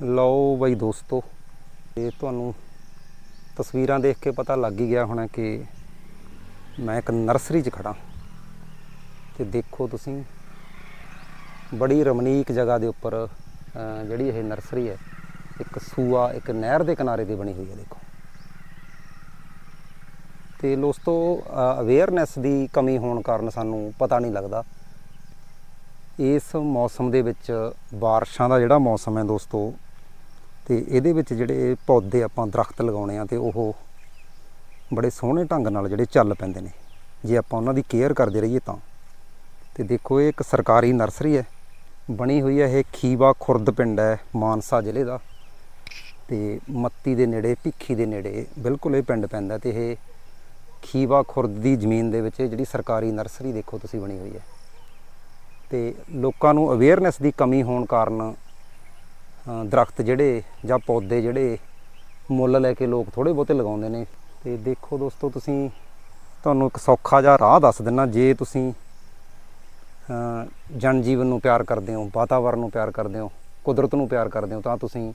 ਲਓ ਬਈ ਦੋਸਤੋ, ਇਹ ਤੁਹਾਨੂੰ ਤਸਵੀਰਾਂ ਦੇਖ ਕੇ ਪਤਾ ਲੱਗ ਹੀ ਗਿਆ ਹੋਣਾ ਕਿ ਮੈਂ ਇੱਕ ਨਰਸਰੀ 'ਚ ਖੜਾ ਤੇ ਦੇਖੋ ਤੁਸੀਂ, ਬੜੀ ਰਮਣੀਕ ਜਗ੍ਹਾ ਦੇ ਉੱਪਰ ਜਿਹੜੀ ਇਹ ਨਰਸਰੀ ਹੈ, ਇੱਕ ਸੂਆ, ਇੱਕ ਨਹਿਰ ਦੇ ਕਿਨਾਰੇ ਤੇ ਬਣੀ ਹੋਈ ਹੈ, ਦੇਖੋ। ਤੇ ਦੋਸਤੋ ਅਵੇਅਰਨੈਸ ਦੀ ਕਮੀ ਹੋਣ ਕਾਰਨ ਸਾਨੂੰ ਪਤਾ ਨਹੀਂ ਲੱਗਦਾ। ਇਸ ਮੌਸਮ ਦੇ ਵਿੱਚ ਬਾਰਿਸ਼ਾਂ ਦਾ ਜਿਹੜਾ ਮੌਸਮ ਹੈ ਦੋਸਤੋ ਤੇ ਇਹਦੇ ਵਿੱਚ ਜਿਹੜੇ ਪੌਦੇ ਆਪਾਂ ਦਰਖਤ ਲਗਾਉਣੇ ਆ ਤੇ ਉਹ ਬੜੇ ਸੋਹਣੇ ਢੰਗ ਨਾਲ ਜਿਹੜੇ ਚੱਲ ਪੈਂਦੇ ਨੇ। ਜੇ ਆਪਾਂ ਉਹਨਾਂ ਦੀ ਕੇਅਰ ਕਰਦੇ ਰਹੀਏ ਤਾਂ। ਤੇ ਦੇਖੋ, ਇਹ ਇੱਕ ਸਰਕਾਰੀ ਨਰਸਰੀ ਹੈ। ਬਣੀ ਹੋਈ ਹੈ ਇਹ ਖੀਵਾ ਖੁਰਦ ਪਿੰਡ ਹੈ, ਮਾਨਸਾ ਜ਼ਿਲ੍ਹੇ ਦਾ। ਤੇ ਮੱਤੀ ਦੇ ਨੇੜੇ, ਭਿੱਖੀ ਦੇ ਨੇੜੇ ਬਿਲਕੁਲ ਇਹ ਪਿੰਡ ਪੈਂਦਾ ਤੇ ਇਹ ਖੀਵਾ ਖੁਰਦ ਦੀ ਜ਼ਮੀਨ ਦੇ ਵਿੱਚ ਜਿਹੜੀ ਸਰਕਾਰੀ ਨਰਸਰੀ ਦੇਖੋ ਤੁਸੀਂ ਬਣੀ ਹੋਈ ਹੈ। ਤੇ ਲੋਕਾਂ ਨੂੰ ਅਵੇਅਰਨੈਸ ਦੀ ਕਮੀ ਹੋਣ ਕਾਰਨ ਦਰਖਤ ਜਿਹੜੇ ਜਾਂ ਪੌਦੇ ਜਿਹੜੇ ਮੁੱਲ ਲੈ ਕੇ ਲੋਕ ਥੋੜੇ ਬਹੁਤੇ ਲਗਾਉਂਦੇ ਨੇ। ਤੇ ਦੇਖੋ ਦੋਸਤੋ ਤੁਸੀਂ ਤੁਹਾਨੂੰ ਇੱਕ ਸੌਖਾ ਜਿਹਾ ਰਾਹ ਦੱਸ ਦਿੰਨਾ ਜੇ ਤੁਸੀਂ ਅ, ਜਨ ਜੀਵਨ ਨੂੰ ਪਿਆਰ ਕਰਦੇ ਹੋ ਵਾਤਾਵਰਣ ਨੂੰ ਪਿਆਰ ਕਰਦੇ ਹੋ ਕੁਦਰਤ ਨੂੰ ਪਿਆਰ ਕਰਦੇ ਹੋ ਤਾਂ ਤੁਸੀਂ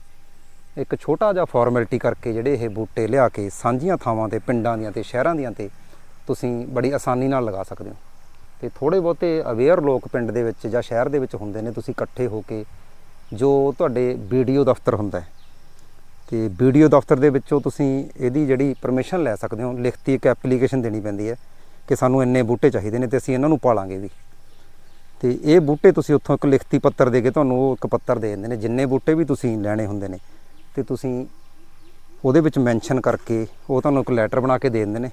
ਇੱਕ ਛੋਟਾ ਜਿਹਾ ਫਾਰਮੈਲਿਟੀ ਕਰਕੇ ਜਿਹੜੇ ਇਹ ਬੂਟੇ ਲਿਆ ਕੇ ਸਾਂਝੀਆਂ ਥਾਵਾਂ ਤੇ ਪਿੰਡਾਂ ਦੀਆਂ ਤੇ ਸ਼ਹਿਰਾਂ ਦੀਆਂ ਤੇ ਤੁਸੀਂ ਬੜੀ ਆਸਾਨੀ ਨਾਲ ਲਗਾ ਸਕਦੇ ਹੋ। ਤੇ ਥੋੜੇ ਬਹੁਤੇ ਅਵੇਅਰ ਲੋਕ ਪਿੰਡ ਦੇ ਵਿੱਚ ਜਾਂ ਸ਼ਹਿਰ ਦੇ ਵਿੱਚ ਹੁੰਦੇ ਨੇ ਤੁਸੀਂ ਇਕੱਠੇ ਹੋ ਕੇ ਜੋ ਤੁਹਾਡੇ ਵੀਡੀਓ ਦਫ਼ਤਰ ਹੁੰਦਾ ਹੈ ਤੇ ਵੀਡੀਓ ਦਫ਼ਤਰ ਦੇ ਵਿੱਚੋਂ ਤੁਸੀਂ ਇਹਦੀ ਜਿਹੜੀ ਪਰਮਿਸ਼ਨ ਲੈ ਸਕਦੇ ਹੋ, ਲਿਖਤੀ ਇੱਕ ਐਪਲੀਕੇਸ਼ਨ ਦੇਣੀ ਪੈਂਦੀ ਹੈ ਕਿ ਸਾਨੂੰ ਇੰਨੇ ਬੂਟੇ ਚਾਹੀਦੇ ਨੇ ਤੇ ਅਸੀਂ ਇਹਨਾਂ ਨੂੰ ਪਾਲਾਂਗੇ ਵੀ। ਤੇ ਇਹ ਬੂਟੇ ਤੁਸੀਂ ਉੱਥੋਂ ਇੱਕ ਲਿਖਤੀ ਪੱਤਰ ਦੇ ਕੇ ਤੁਹਾਨੂੰ ਉਹ ਇੱਕ ਪੱਤਰ ਦੇ ਦਿੰਦੇ ਨੇ, ਜਿੰਨੇ ਬੂਟੇ ਵੀ ਤੁਸੀਂ ਲੈਣੇ ਹੁੰਦੇ ਨੇ, ਤੇ ਤੁਸੀਂ ਉਹਦੇ ਵਿੱਚ ਮੈਂਸ਼ਨ ਕਰਕੇ ਉਹ ਤੁਹਾਨੂੰ ਇੱਕ ਲੈਟਰ ਬਣਾ ਕੇ ਦੇ ਦਿੰਦੇ ਨੇ,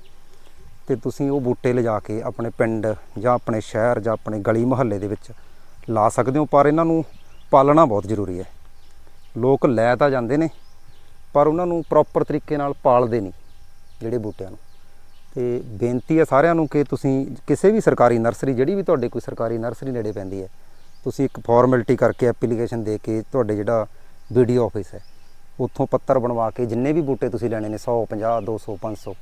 ਤੇ ਤੁਸੀਂ ਉਹ ਬੂਟੇ ਲਿਜਾ ਕੇ ਆਪਣੇ ਪਿੰਡ ਜਾਂ ਆਪਣੇ ਸ਼ਹਿਰ ਜਾਂ ਆਪਣੇ ਗਲੀ ਮੁਹੱਲੇ ਦੇ ਵਿੱਚ ਲਾ ਸਕਦੇ ਹੋ, ਪਰ ਇਹਨਾਂ ਨੂੰ ਪਾਲਣਾ ਬਹੁਤ ਜ਼ਰੂਰੀ ਹੈ। ਲੋਕ ਲੈ ਤਾਂ ਜਾਂਦੇ ਨੇ, ਪਰ ਉਹਨਾਂ ਨੂੰ ਪ੍ਰੋਪਰ ਤਰੀਕੇ ਨਾਲ ਪਾਲਦੇ ਨਹੀਂ ਜਿਹੜੇ ਬੂਟਿਆਂ ਨੂੰ। ਤੇ ਬੇਨਤੀ ਹੈ ਸਾਰਿਆਂ ਨੂੰ ਕਿ ਤੁਸੀਂ ਕਿਸੇ ਵੀ ਸਰਕਾਰੀ ਨਰਸਰੀ, ਜਿਹੜੀ ਵੀ ਤੁਹਾਡੇ ਕੋਈ ਸਰਕਾਰੀ ਨਰਸਰੀ ਨੇੜੇ ਪੈਂਦੀ ਹੈ, ਤੁਸੀਂ ਇੱਕ ਫਾਰਮੈਲਿਟੀ ਕਰਕੇ ਐਪਲੀਕੇਸ਼ਨ ਦੇ ਕੇ ਤੁਹਾਡੇ ਜਿਹੜਾ ਵੀਡੀਓ ਆਫਿਸ ਹੈ, ਉੱਥੋਂ ਪੱਤਰ ਬਣਵਾ ਕੇ ਜਿੰਨੇ ਵੀ ਬੂਟੇ ਤੁਸੀਂ ਲੈਣੇ ਨੇ 100 50 200 500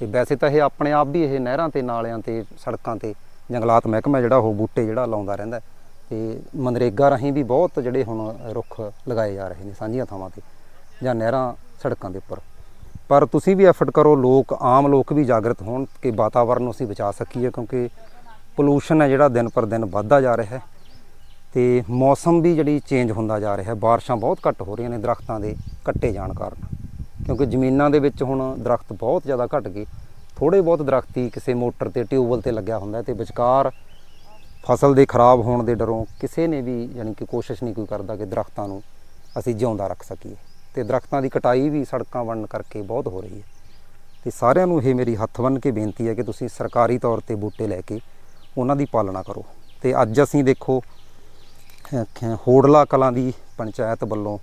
ਤੇ ਵੈਸੇ ਤਾਂ ਇਹ ਆਪਣੇ ਆਪ ਵੀ ਇਹ ਨਹਿਰਾਂ ਤੇ, ਨਾਲਿਆਂ ਤੇ, ਸੜਕਾਂ ਤੇ ਜੰਗਲਾਤ ਮਹਿਕਮਾ ਜਿਹੜਾ ਉਹ ਬੂਟੇ ਜਿਹੜਾ ਲਾਉਂਦਾ ਰਹਿੰਦਾ ਤੇ ਮਨਰੇਗਾ ਰਾਹੀਂ ਵੀ ਬਹੁਤ ਜਿਹੜੇ ਹੁਣ ਰੁੱਖ ਲਗਾਏ ਜਾ ਰਹੇ ਨੇ ਸਾਂਝੀਆਂ ਥਾਵਾਂ ਤੇ ਜਾਂ ਨਹਿਰਾਂ ਸੜਕਾਂ ਦੇ ਉੱਪਰ। ਪਰ ਤੁਸੀਂ ਵੀ ਐਫਰਟ ਕਰੋ, ਲੋਕ, ਆਮ ਲੋਕ ਵੀ ਜਾਗਰਤ ਹੋਣ ਕਿ ਵਾਤਾਵਰਨ ਨੂੰ ਅਸੀਂ ਬਚਾ ਸਕੀਏ ਕਿਉਂਕਿ ਪੋਲੂਸ਼ਨ ਹੈ ਜਿਹੜਾ ਦਿਨ ਪਰ ਦਿਨ ਵੱਧਦਾ ਜਾ ਰਿਹਾ ਹੈ ਤੇ ਮੌਸਮ ਵੀ ਜਿਹੜੀ ਚੇਂਜ ਹੁੰਦਾ ਜਾ ਰਿਹਾ ਹੈ। ਬਾਰਿਸ਼ਾਂ ਬਹੁਤ ਘੱਟ ਹੋ ਰਹੀਆਂ ਨੇ, ਦਰਖਤਾਂ ਦੇ ਕੱਟੇ ਜਾਣ ਕਾਰਨ। ਕਿਉਂਕਿ ਜ਼ਮੀਨਾਂ ਦੇ ਵਿੱਚ ਹੁਣ ਦਰਖਤ ਬਹੁਤ ਜ਼ਿਆਦਾ ਘਟ ਗਏ। ਥੋੜੇ ਬਹੁਤ ਦਰਖਤ ਹੀ ਕਿਸੇ ਮੋਟਰ ਤੇ ਟਿਊਬਵੈਲ ਤੇ ਲੱਗਿਆ ਹੁੰਦਾ ਹੈ ਤੇ ਵਿਚਕਾਰ ਫਸਲ ਦੇ ਖਰਾਬ ਹੋਣ ਦੇ ਡਰੋਂ ਕਿਸੇ ਨੇ ਵੀ ਯਾਨੀ ਕਿ ਕੋਸ਼ਿਸ਼ ਨਹੀਂ ਕੋਈ ਕਰਦਾ ਕਿ ਦਰਖਤਾਂ ਨੂੰ ਅਸੀਂ ਜਿਉਂਦਾ ਰੱਖ ਸਕੀਏ। ਤੇ ਦਰਖਤਾਂ ਦੀ ਕਟਾਈ ਵੀ ਸੜਕਾਂ ਬਣਨ ਕਰਕੇ ਬਹੁਤ ਹੋ ਰਹੀ ਹੈ। ਤੇ ਸਾਰਿਆਂ ਨੂੰ ਇਹ ਮੇਰੀ ਹੱਥ ਬੰਨ੍ਹ ਕੇ ਬੇਨਤੀ ਹੈ ਕਿ ਤੁਸੀਂ ਸਰਕਾਰੀ ਤੌਰ ਤੇ ਬੂਟੇ ਲੈ ਕੇ ਉਹਨਾਂ ਦੀ ਪਾਲਣਾ ਕਰੋ। ਤੇ ਅੱਜ ਅਸੀਂ ਦੇਖੋ ਖ- ਹੋੜਲਾ ਕਲਾਂ ਦੀ ਪੰਚਾਇਤ ਵੱਲੋਂ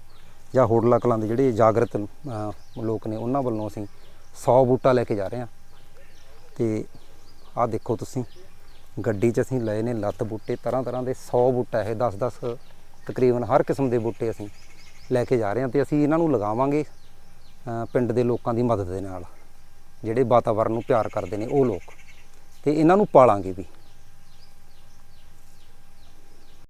ਜਾਂ ਹੋੜਲਾ ਕਲਾਂ ਦੇ ਜਿਹੜੇ ਜਾਗਰਤ ਲੋਕ ਨੇ ਉਹਨਾਂ ਵੱਲੋਂ ਅਸੀਂ 100 ਬੂਟਾ ਲੈ ਕੇ ਜਾ ਰਹੇ ਹਾਂ। ਤੇ ਆਹ ਦੇਖੋ ਤੁਸੀਂ ਗੱਡੀ 'ਚ ਅਸੀਂ ਲਏ ਨੇ ਲੱਤ ਬੂਟੇ, ਤਰ੍ਹਾਂ ਤਰ੍ਹਾਂ ਦੇ 100 ਬੂਟਾ ਇਹ 10 10 ਤਕਰੀਬਨ ਹਰ ਕਿਸਮ ਦੇ ਬੂਟੇ ਅਸੀਂ ਲੈ ਕੇ ਜਾ ਰਹੇ ਹਾਂ ਤੇ ਅਸੀਂ ਇਹਨਾਂ ਨੂੰ ਲਗਾਵਾਂਗੇ ਪਿੰਡ ਦੇ ਲੋਕਾਂ ਦੀ ਮਦਦ ਦੇ ਨਾਲ, ਜਿਹੜੇ ਵਾਤਾਵਰਣ ਨੂੰ ਪਿਆਰ ਕਰਦੇ ਨੇ ਉਹ ਲੋਕ ਤੇ ਇਹਨਾਂ ਨੂੰ ਪਾਲਾਂਗੇ ਵੀ।